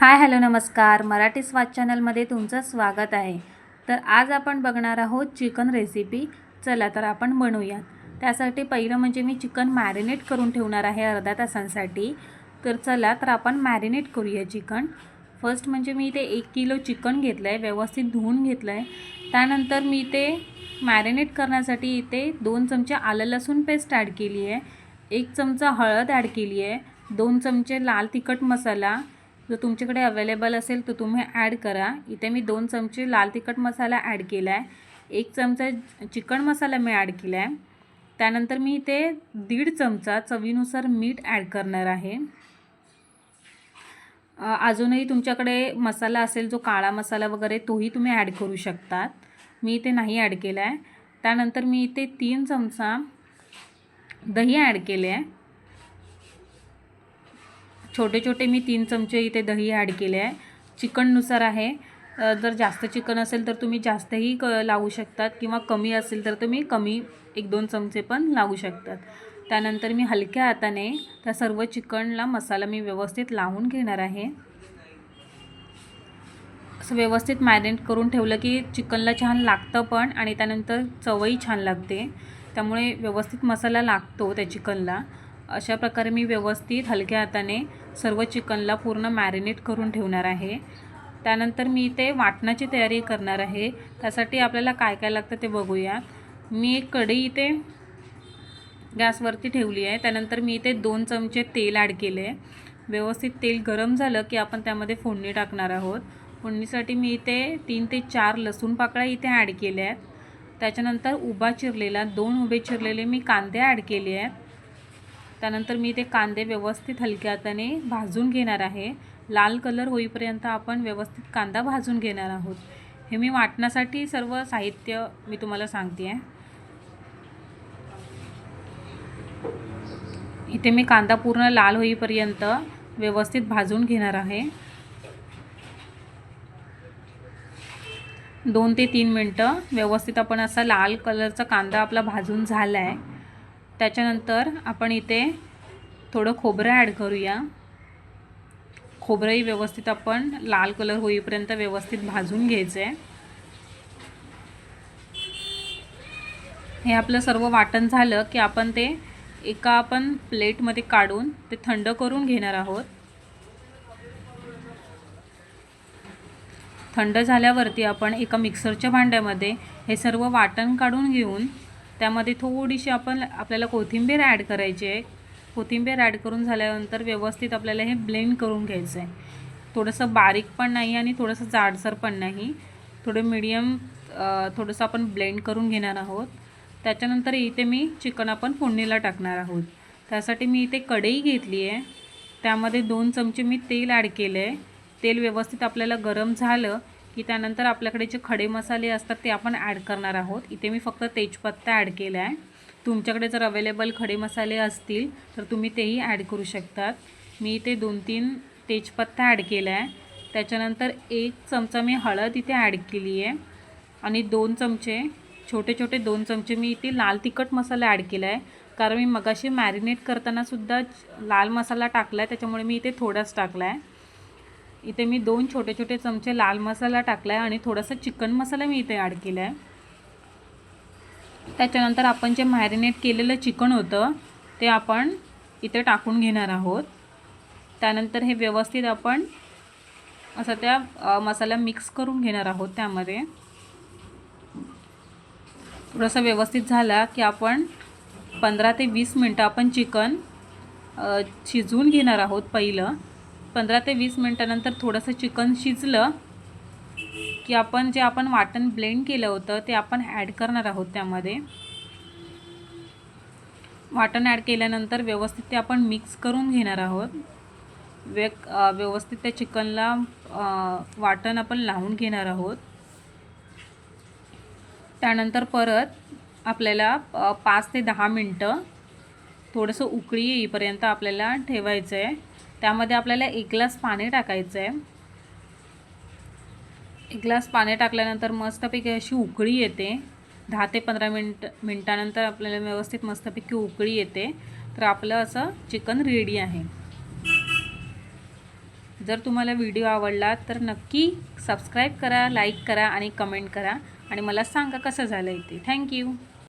Hi hello नमस्कार. मराठी स्वाद चॅनलमध्ये तुमचं स्वागत आहे. तर आज आपण बघणार आहोत चिकन रेसिपी. चला तर आपण बनवूयात. त्यासाठी पहिलं म्हणजे मी चिकन मॅरिनेट करून ठेवणार आहे अर्धा तासांसाठी. तर चला तर आपण मॅरिनेट करूया चिकन. फर्स्ट म्हणजे मी इथे एक किलो चिकन घेतलं आहे व्यवस्थित धुवून घेतलं आहे त्यानंतर मी ते मॅरिनेट करण्यासाठी इथे दोन चमचे आलं लसूण पेस्ट ॲड केली आहे. एक चमचा हळद ॲड केली आहे. दोन चमचे लाल तिखट मसाला. जर तुमच्याकडे अवेलेबल असेल तर तुम्ही ॲड करा. इथे मी दोन चमचे लाल तिखट मसाला ॲड केला आहे एक चमचा चिकन मसाला मी ॲड केला आहे त्यानंतर मी इथे दीड चमचा चवीनुसार मीठ ॲड करणार आहे. अजूनही तुमच्याकडे मसाला असेल जो काळा मसाला वगैरे तोही तुम्ही ॲड करू शकतात. मी इथे नाही ॲड केला आहे त्यानंतर मी इथे तीन चमचा दही ॲड केले आहे छोटे छोटे मी तीन चमचे इथे दही ॲड केले आहे. चिकननुसार आहे. जर जास्त चिकन असेल तर तुम्ही जास्तही क लावू शकतात. किंवा कमी असेल तर तुम्ही कमी एक दोन चमचे पण लावू शकतात. त्यानंतर मी हलक्या हाताने त्या सर्व चिकनला मसाला मी व्यवस्थित लावून घेणार आहे. असं व्यवस्थित मॅरिनेट करून ठेवलं की चिकनला छान लागतं पण आणि त्यानंतर चवही छान लागते. त्यामुळे व्यवस्थित मसाला लागतो त्या चिकनला. अशा प्रकारे मी व्यवस्थित हलक्या हाताने सर्व चिकनला पूर्ण मॅरिनेट करून ठेवणार आहे. त्यानंतर मी इथे वाटणाची तयारी करणार आहे. त्यासाठी आपल्याला काय काय लागतं ते बघूया. मी एक कढई इथे गॅसवरती ठेवली आहे. त्यानंतर मी इथे दोन चमचे तेल ॲड केले व्यवस्थित तेल गरम झालं की आपण त्यामध्ये फोडणी टाकणार आहोत. फोडणीसाठी मी इथे तीन ते चार लसूण पाकळ्या इथे ॲड केल्या आहेत. त्याच्यानंतर उभा चिरलेला दोन उभे चिरलेले मी कांदे ॲड केले आहेत. त्यानंतर मी ते कांदे व्यवस्थित हलक्या हाताने भाजून घेणार आहे. लाल कलर होईपर्यंत आपण व्यवस्थित कांदा भाजून घेणार आहोत. हे मी वाटण्यासाठी सर्व साहित्य मी तुम्हाला सांगते आहे इथे मी कांदा पूर्ण लाल होईपर्यंत व्यवस्थित भाजून घेणार आहे. दोन ते तीन मिनटं व्यवस्थित आपण असा लाल कलरचा कांदा आपला भाजून झाला आहे त्याच्यानंतर आपण इथे थोडं खोबरं ॲड करूया. खोबरंही व्यवस्थित आपण लाल कलर होईपर्यंत व्यवस्थित भाजून घ्यायचं आहे हे आपलं सर्व वाटण झालं की आपण ते एका आपण प्लेटमध्ये काढून ते थंड करून घेणार आहोत. थंड झाल्यावरती आपण एका मिक्सरच्या भांड्यामध्ये हे सर्व वाटण काढून घेऊन त्यामध्ये थोडीशी आपण आपल्याला कोथिंबीर ॲड करायची आहे. कोथिंबीर ॲड करून झाल्यानंतर व्यवस्थित आपल्याला हे ब्लेंड करून घ्यायचं आहे थोडंसं बारीक पण नाही आणि थोडंसं जाडसर पण नाही. थोडं मिडियम थोडंसं आपण ब्लेंड करून घेणार आहोत. त्याच्यानंतर इथे मी चिकन आपण फोडणीला टाकणार आहोत. त्यासाठी मी इथे कढई घेतली आहे. त्यामध्ये दोन चमचे मी तेल ॲड केलं आहे तेल व्यवस्थित आपल्याला गरम झालं की त्यानंतर आपल्याकडे जे खडे मसाले असतात ते आपण ॲड करणार आहोत. इथे मी फक्त तेजपत्ता ॲड केला आहे तुमच्याकडे जर अवेलेबल खडे मसाले असतील तर तुम्ही तेही ॲड करू शकतात. मी इथे दोन तीन तेजपत्ता ॲड केला आहे त्याच्यानंतर एक चमचा मी हळद इथे ॲड केली आहे आणि दोन चमचे छोटे छोटे दोन चमचे मी इथे लाल तिखट मसाला ॲड केला आहे कारण मी मगाशी मॅरिनेट करतानासुद्धा लाल मसाला टाकला आहे त्याच्यामुळे मी इथे थोडाच टाकला आहे इथे मी दोन छोटे छोटे चमचे लाल मसाला टाकला आहे आणि थोडासा चिकन मसाला मी इथे ॲड केला आहे त्याच्यानंतर आपण जे मॅरिनेट केलेलं चिकन होतं ते आपण इथे टाकून घेणार आहोत. त्यानंतर हे व्यवस्थित आपण असं त्या मसाला मिक्स करून घेणार आहोत त्यामध्ये. थोडंसं व्यवस्थित झाला की आपण पंधरा ते वीस मिनटं आपण चिकन शिजवून घेणार आहोत पहिलं. पंधरा ते वीस मिनटानंतर थोडंसं चिकन शिजलं की आपण जे आपण वाटण ब्लेंड केलं होतं ते आपण ॲड करणार आहोत त्यामध्ये. वाटण ॲड केल्यानंतर व्यवस्थित ते आपण मिक्स करून घेणार आहोत. वे व्यवस्थित त्या चिकनला वाटण आपण लावून घेणार आहोत. त्यानंतर परत आपल्याला पाच ते दहा मिनटं थोडंसं उकळी येईपर्यंत आपल्याला ठेवायचं आहे त्यामध्ये आपल्याला एक ग्लास पाणी टाकायचं आहे एक ग्लास पाणी टाकल्यानंतर मस्तपैकी अशी उकळी येते. दहा ते पंधरा मिनट मिनटानंतर आपल्याला व्यवस्थित मस्तपैकी उकळी येते. तर आपलं असं चिकन रेडी आहे. जर तुम्हाला व्हिडिओ आवडला तर नक्की सबस्क्राईब करा लाईक करा आणि कमेंट करा. आणि मला सांगा कसं झालं आहे ते थँक्यू